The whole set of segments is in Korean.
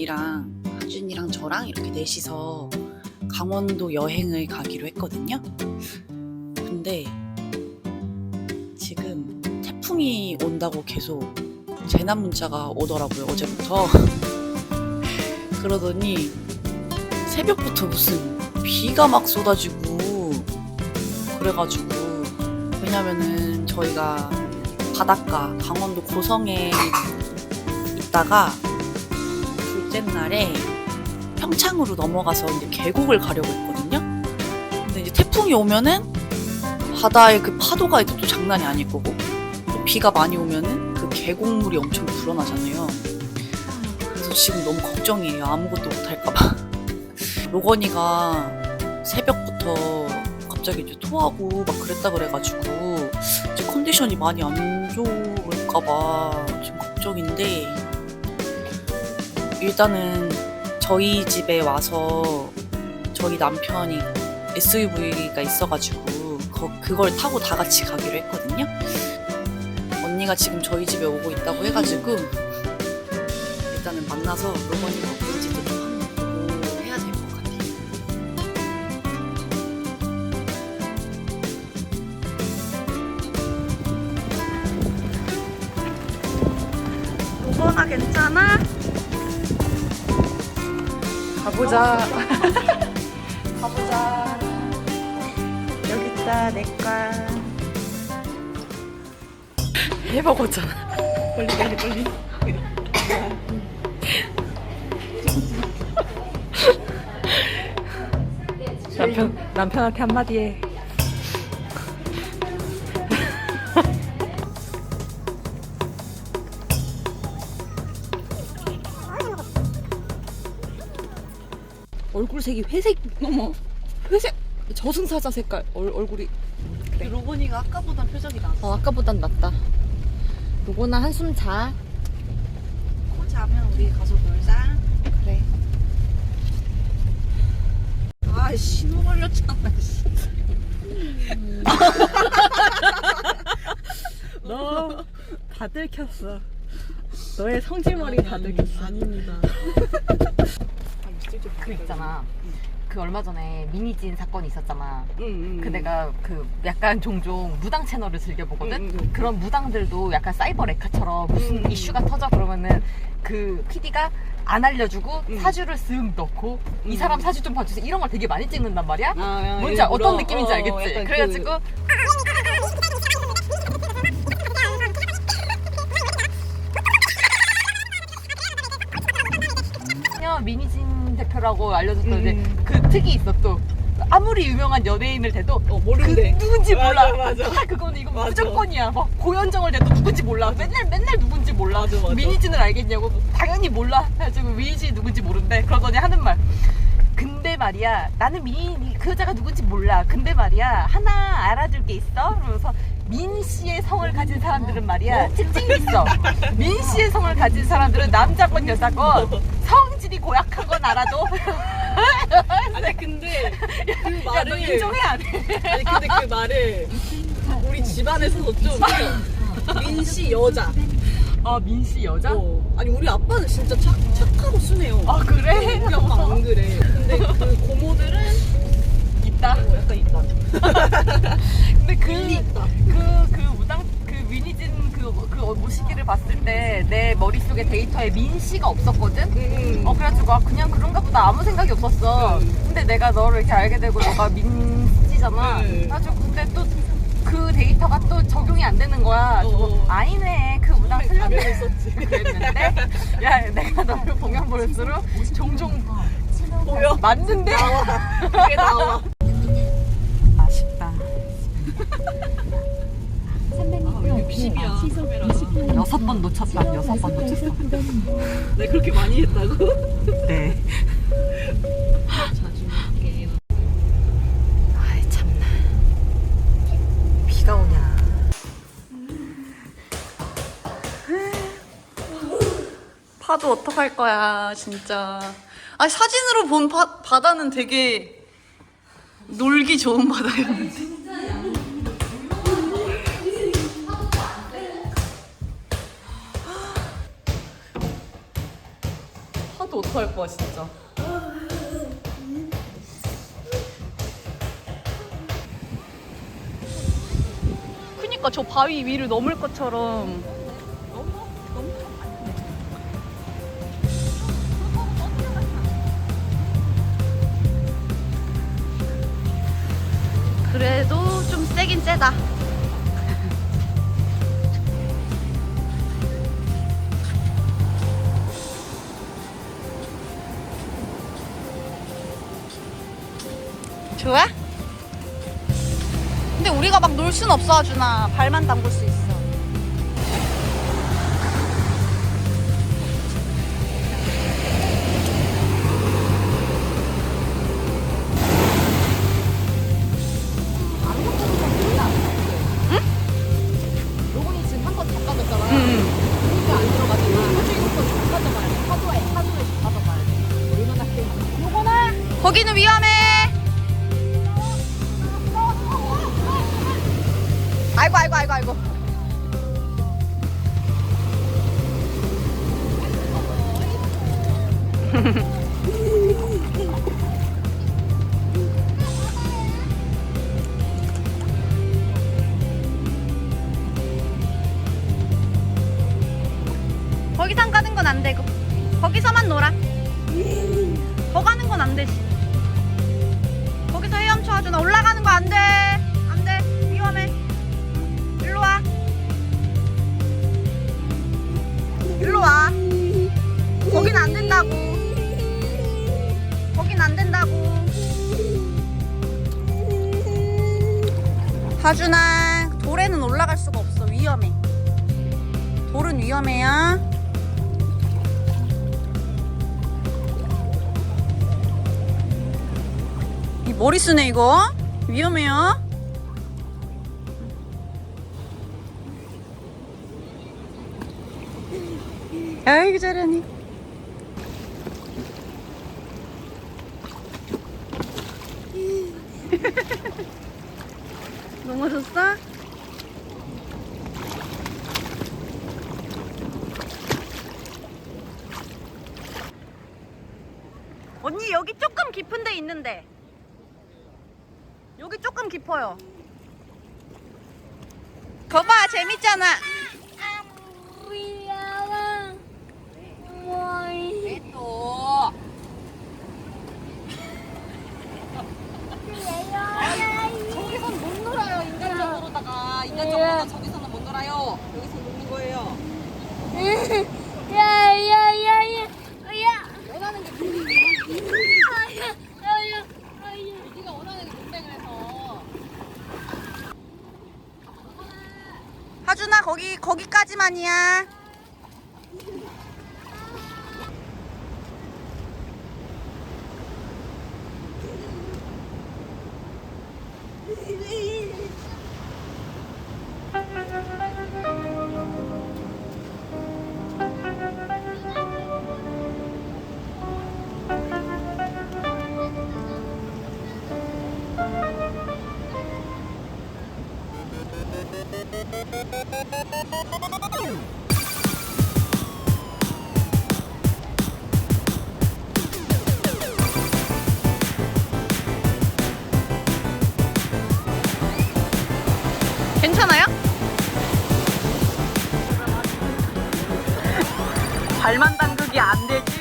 언니랑 하준이랑 저랑 이렇게 넷이서 강원도 여행을 가기로 했거든요. 근데 지금 태풍이 온다고 계속 재난 문자가 오더라고요 어제부터. 그러더니 새벽부터 무슨 비가 막 쏟아지고 그래가지고 왜냐면은 저희가 바닷가 강원도 고성에 있다가 둘째 날에 평창으로 넘어가서 이제 계곡을 가려고 했거든요. 근데 이제 태풍이 오면은 바다의 그 파도가 이제 또 장난이 아닐 거고 또 비가 많이 오면은 그 계곡물이 엄청 불어나잖아요. 그래서 지금 너무 걱정이에요. 아무것도 못할까봐. 로건이가 새벽부터 갑자기 이제 토하고 막 그랬다 그래가지고 컨디션이 많이 안 좋을까봐 좀 걱정인데 일단은 저희 집에 와서 저희 남편이 SUV가 있어가지고 거- 그걸 타고 다 같이 가기로 했거든요. 언니가 지금 저희 집에 오고 있다고 해가지고 일단은 만나서 로건이가 어떤지도 좀 보고 해야 될 것 같아요. 로건아 괜찮아? 가보자. 가보자. 여기 있다 내 거. 해먹었잖아. 빨리 빨리 빨리. 남편 남편한테 한마디 해. 얼굴색이 회색 어머 회색 저승사자 색깔 얼, 얼굴이 그 로건이가 아까보단 표정이 나아. 어 아까보단 낫다 요거나 한숨 자 코 자면 우리 가서 놀자. 그래 아 신호 걸렸잖아. 씨. 너 다 들 켰어 너의 성질머리 다 들 켰어 아닙니다. 그 있잖아. 그 얼마 전에 미니진 사건이 있었잖아. 응, 응. 그 내가 그 약간 종종 무당 채널을 즐겨 보거든. 응, 응. 그런 무당들도 약간 사이버 레카처럼 무슨 응, 응. 이슈가 터져 그러면은 그 PD가 안 알려주고 응. 사주를 쓱 넣고 이 응. 사람 사주 좀 봐주세요 이런 걸 되게 많이 찍는단 말이야. 아, 야, 뭔지 알- 일부러. 어떤 느낌인지 어, 알겠지? 약간 그래가지고 그냥 미니진 대표라고 알려줬던 이제 그 특이 있어 또 아무리 유명한 연예인을 대도 어 모르는데. 그 누군지 몰라. 맞아, 맞아. 아, 그거는 이거 맞아. 무조건이야. 막 고현정을 대도 누군지 몰라. 맨날 맨날 누군지 몰라. 맞아, 맞아. 미니진을 알겠냐고. 당연히 몰라. 그래가지고 미니진 누군지 모른대. 그러더니 하는 말. 근데 말이야 나는 민, 그 여자가 누군지 몰라 근데 말이야 하나 알아줄 게 있어 그러면서 민 씨의 성을 가진 사람들은 말이야 특징이 있어 민 씨의 성을 가진 사람들은 남자건 여자건 성질이 고약한 건 알아도 아니 근데 그 야 너 말을 인정해 안 해? 아니 근데 그 말을 우리 집안에서도 좀 민씨 여자. 아 민 씨 여자? 어. 아니 우리 아빠는 진짜 착 착하고 순해요. 아 그래? 우리 아빠 안 그래. 근데 그 고모들은 있다. 어, 약간 있다. 근데 그. 그, 그 무당, 그 위니진 그, 그 모시기를 봤을 때 내 머릿속에 데이터에 민 씨가 없었거든? 음. 어, 그래가지고, 아, 그냥 그런가 보다 아무 생각이 없었어. 음. 근데 내가 너를 이렇게 알게 되고, 너가 민 씨잖아. 음. 그래가지고, 근데 또 그 데이터가 또 적용이 안 되는 거야. 그래서 어. 아니네. 그 무당 틀렸네. 가면했었지. 그랬는데, 야, 내가 너를 보면 볼수록 종종 보여. 맞는데? 그게 나와. 60이야. 여섯 번 놓쳤다. 여섯 번 놓쳤어. 내가 그렇게 많이 했다고? 네. 자주 할게요. 아이 참나 비가 오냐 파도 어떡할 거야, 진짜. 아니, 사진으로 본 바, 바다는 되게 놀기 좋은 바다였는데. 어떡할 거야 진짜. 그니까 저 바위 위를 넘을 것처럼. 그래도 좀 세긴 세다. 놀순 없어, 아주나. 발만 담글 수 있어. 그러니까 좀 가져가야 아이고, 아이고, 아이고, 아이고. 거기선 위험해요. 이 머리 쓰네 이거. 위험해요. 아이고 잘하니 넘어졌어? 언니 여기 조금 깊은 데 있는데 여기 조금 깊어요. 거봐 재밌잖아. 또. 저기선 못 놀아요 인간적으로다가 인간적으로 여기서 노는 거예요. 원하는 게 네가 원하는 게 논뱅을 해서. 하준아 거기 거기까지만이야. 괜찮아요? 발만 담그기 안 되지.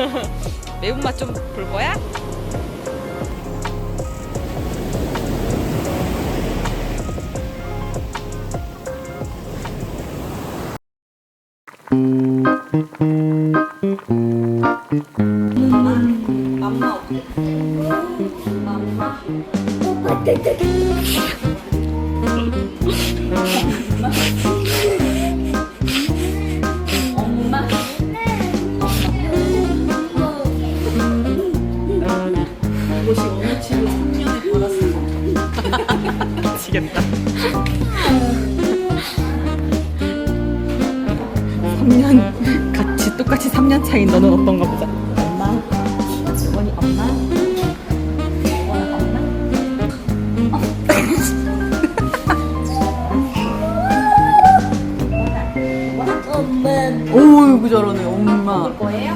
매운맛 좀 볼 거야? 저러네 엄마. 먹을 거예요?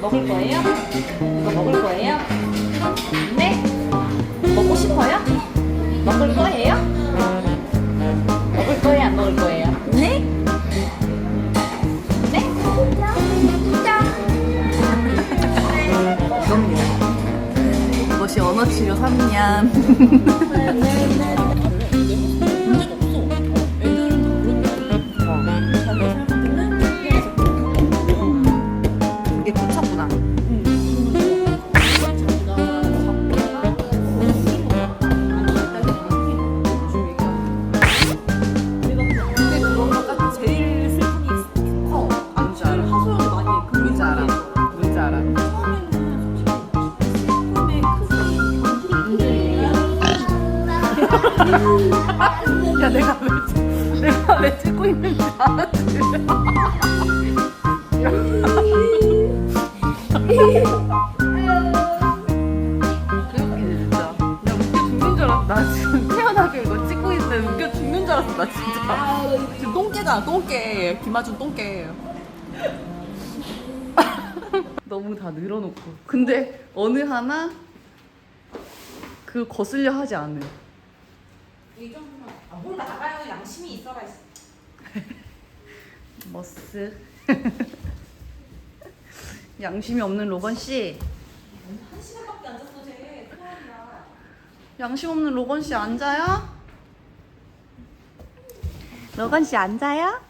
먹을 거예요? 이거 먹을 거예요? 네? 먹고 싶어요? 먹을 거예요? 먹을 거예요? 안 먹을 거예요? 네? 네? 그럼요. 이것이 언어 치료 3년. 야 내가 왜 찍- 내가 왜 찍고 있는지 알았지? 개웃기네 진짜. 야 웃겨 죽는 줄 알았어. 나 지금 태어나게 이거 찍고 있는데 웃겨 죽는 줄 알았어 나 진짜. 지금 똥개잖아 똥개. 김아준 똥개. 너무 다 늘어놓고. 근데 어느 하나 그 거슬려 하지 않은. 이 정도만. 아, 뭘 나가요? 양심이 있어라. 머스. 양심이 없는 로건 씨. 한 시간밖에 안 잤어, 쟤. 양심 없는 로건 씨 앉아요? 로건 씨 앉아요?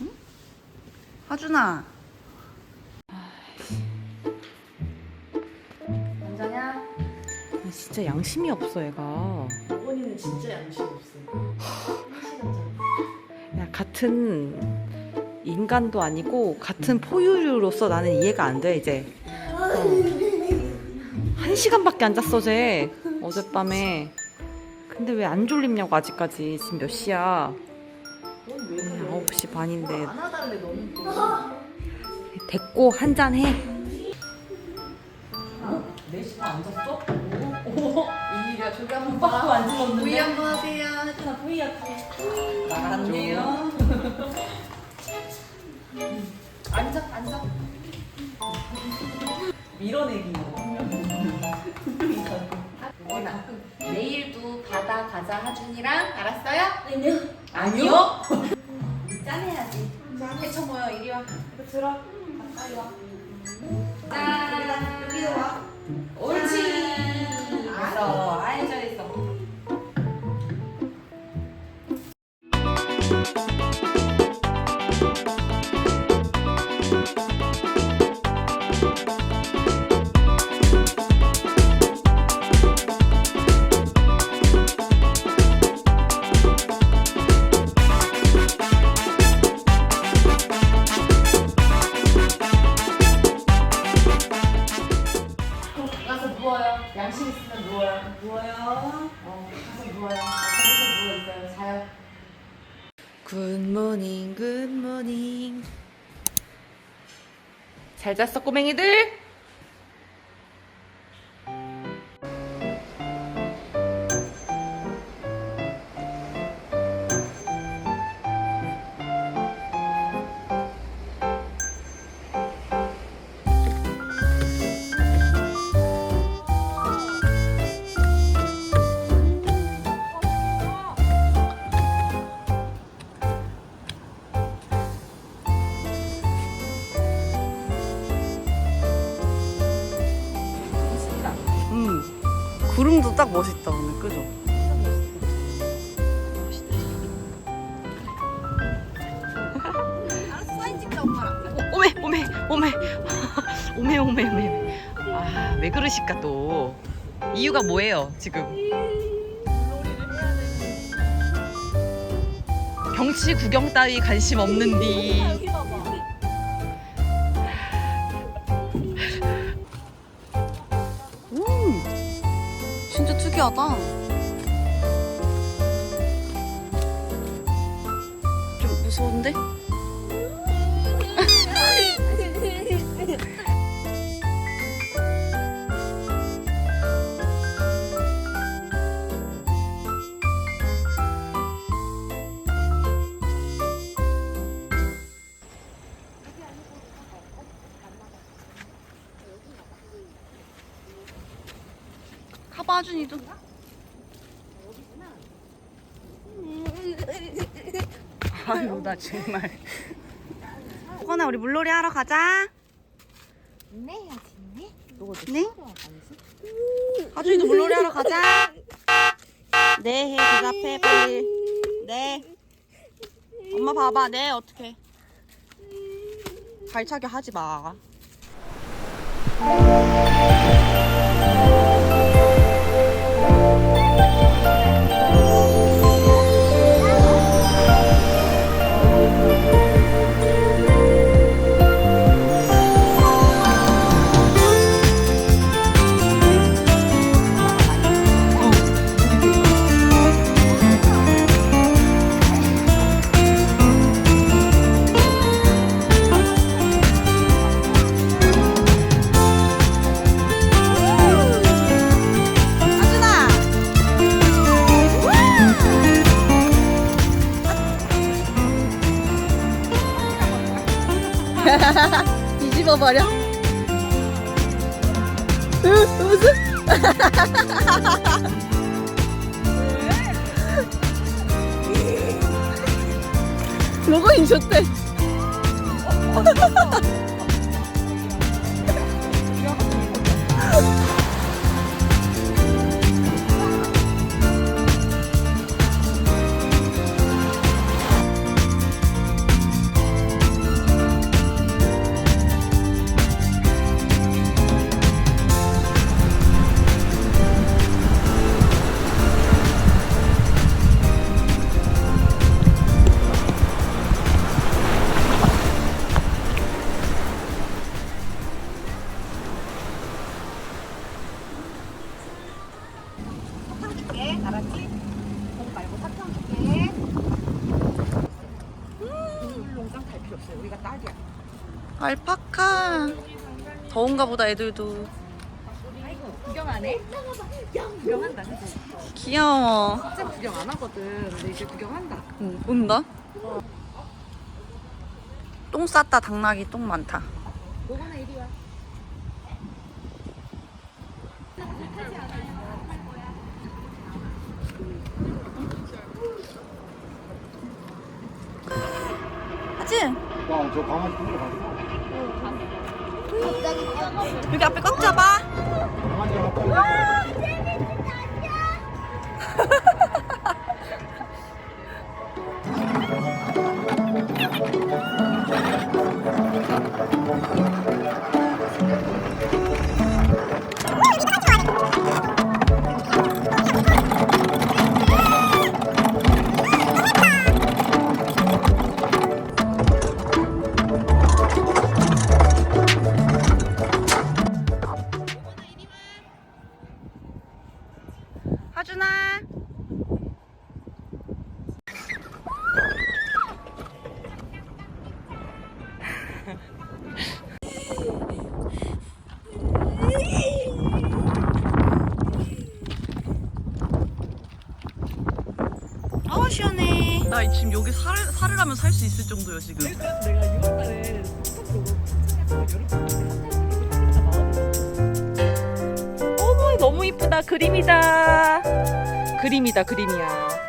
응? 하준아. 진짜 양심이 없어, 얘가. 로건이는 진짜 양심 없어요. 야, 같은 인간도 아니고 같은 포유류로서 나는 이해가 안 돼, 이제. 어. 한 시간밖에 안 잤어, 쟤. 어젯밤에. 근데 왜 안 졸립냐고, 아직까지. 지금 몇 시야? 9시 반인데. 안 하달래 너는 또. 됐고, 한 잔 해. 한번 하세요. V 할게. 나갔네요. 앉아, 앉아. 밀어내기. 로건아. 내일도 바다 가자 하준이랑 알았어요? 아니요. 아니요? 짠해야지. 해쳐 모여 이리 와. 이거 들어. 가까이 와. 짠. 여기로 와. 옳지. 잘 잤어, 꼬맹이들? 이유가 뭐예요 지금 경치 구경 따위 관심 없는디 음, 진짜 특이하다. 나 정말 호건아, 우리 물놀이 하러 가자. 네 해야지 네. 네? 아준이도 물놀이 하러 가자. 네, 해, 대답해, 빨리. 네. 엄마 봐봐, 네, 어떡해. 발차기 하지 마. 뒤집어 버려. 무슨? 로건이 좋대. 우리가 딸이야 알파카. 더운가 보다 애들도. 아이고 구경 안 해? 구경한다 그치? 귀여워. 진짜 구경 안 하거든 근데 이제 구경한다 응, 온다. 똥 쌌다 당나귀 똥 많다. 로건아 이리 와 하지? 와, 저 강아지 통으로 갔어. 여기 앞에 꽉 잡아. 강아지가 갔다. 하준아. 수 있을 정도요 지금. 내가 6월달에 어머 너무 이쁘다. 그림이다. 그림이다 그림이야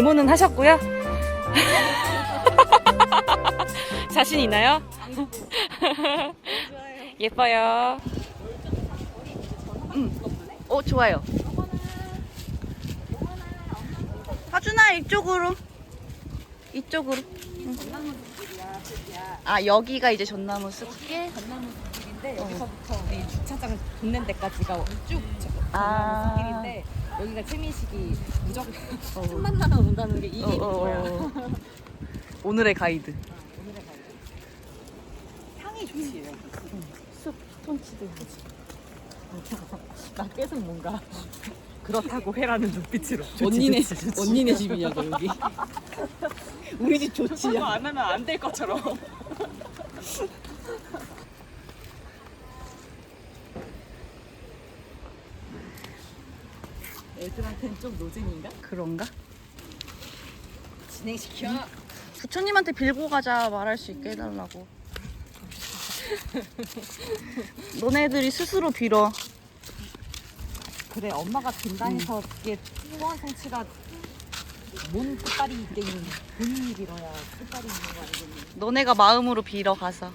제모는 하셨고요. 자신 있나요? 예뻐요. 어 좋아요. 하준아 이쪽으로. 이쪽으로. 응. 아 여기가 이제 전나무 숲 길. 전나무 숲길인데 여기서부터 우리 주차장 붙는 데까지가 쭉 아. 전나무 숲길인데 여기가 최민식이 무조건 천만 나라 온다는 게 이게 어, 어, 뭐야? 어. 오늘의 가이드. 향이 좋지예요. 톤치드. 나 계속 뭔가 그렇다고 해라는 눈빛으로. 언니네 언니네 집이냐고 여기. 우리 집 좋지. 안 하면 안 될 것처럼. 애들한테는 좀 노잼인가? 그런가? 진행시켜. 부처님한테 빌고 가자 말할 수 있게 해달라고. 너네들이 스스로 빌어. 그래 엄마가 빈다해서 그게 소원 성취가 뭔 끝발이 있겠니? 본인이 빌어야 끝발이 있는 거 아니겠니? 너네가 마음으로 빌어 가서.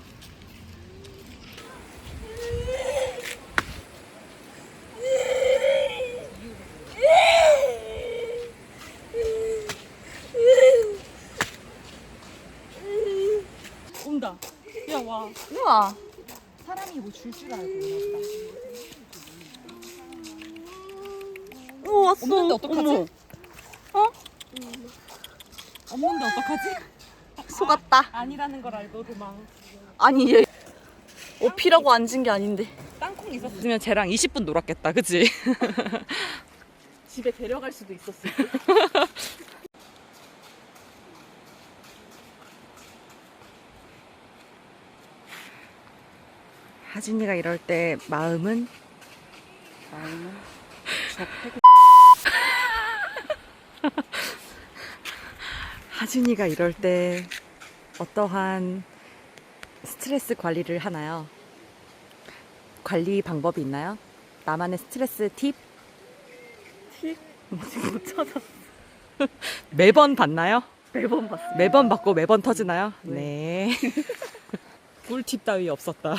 온다. 야 와. 우와. 사람이 뭐 줄 줄 알고 오나 오 왔어. 없는데 어떡하지? 어머, 없는데 어떡하지? 속았다. 아니라는 걸 알고 도망. 아니 얘 어피라고 앉은 게 아닌데. 땅콩 있었으면 쟤랑 20분 놀았겠다, 그치? 집에 데려갈 수도 있었어. 하진이가 이럴 때 마음은 마음은 저 패고 하진이가 이럴 때 어떠한 스트레스 관리를 하나요? 관리 방법이 있나요? 나만의 스트레스 팁? 팁? 못 찾아. 매번 받나요? 매번 봤어. 매번 받고 매번 터지나요? 네. 꿀팁 따위 없었다.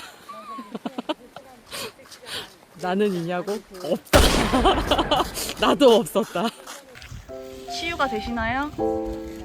나는 있냐고? 없다. 나도 없었다. 치유가 되시나요? 음.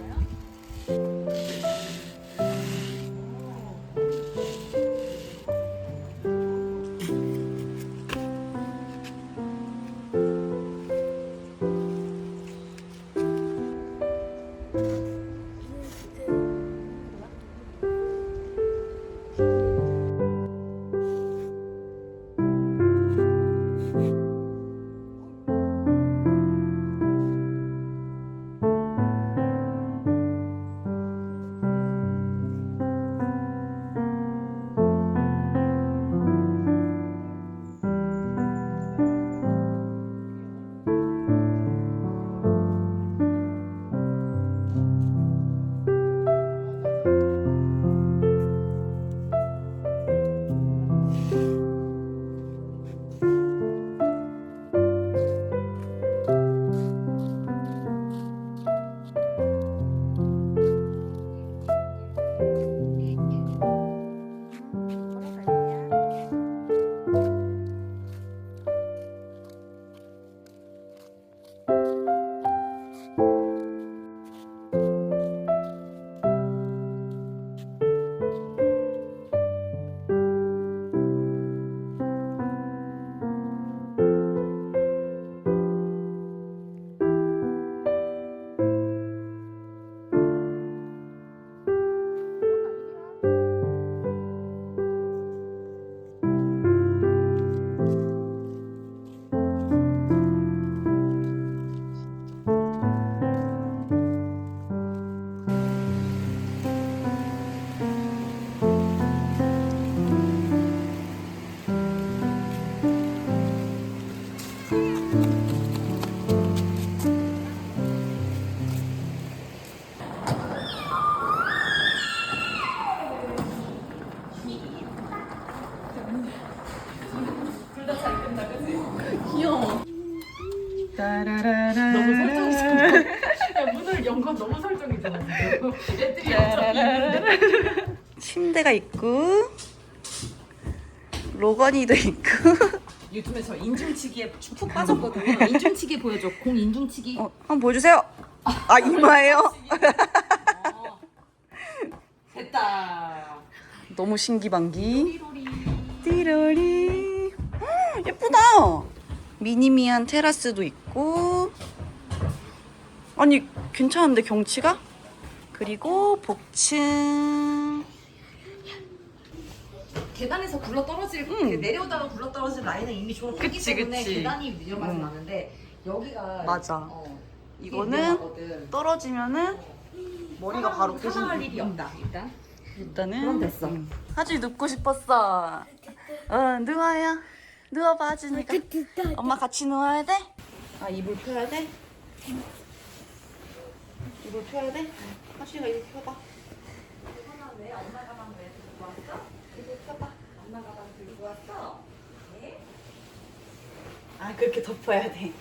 너무 설정이잖아. 야, 문을 연건 너무 설정이잖아. 애들이 엄청 침대가 있고 로건이도 있고 요즘에서 인중치기에 쭉 푹 빠졌거든요. 인중치기 보여줘. 공 인중치기. 어, 한번 보여주세요 아 이마예요? 어. 됐다. 너무 신기방기 띠로리 띠로리 예쁘다 미니미한 테라스도 있고. 아니 괜찮은데 경치가? 그리고 복층. 계단에서 굴러 떨어질 음. 그 내려오다가 굴러 떨어질 라인은 이미 졸업했기 그치, 때문에 그치. 계단이 위험하지 음. 않은데 여기가 맞아. 어, 이거는. 떨어지면은 머리가 바로. 사망할 일이 없다. 일단 일단은 그럼 됐어. 응. 하지 눕고 싶었어. 어 누워요. 누워봐 하지니까. 엄마 같이 누워야 돼? 아 이불 펴야 돼? 이불 펴야 돼? 하지가 이거 펴봐. 왜 엄마 가방 왜 들고 왔어? 이거 펴봐. 엄마 가방 들고 왔어. 아 그렇게 덮어야 돼.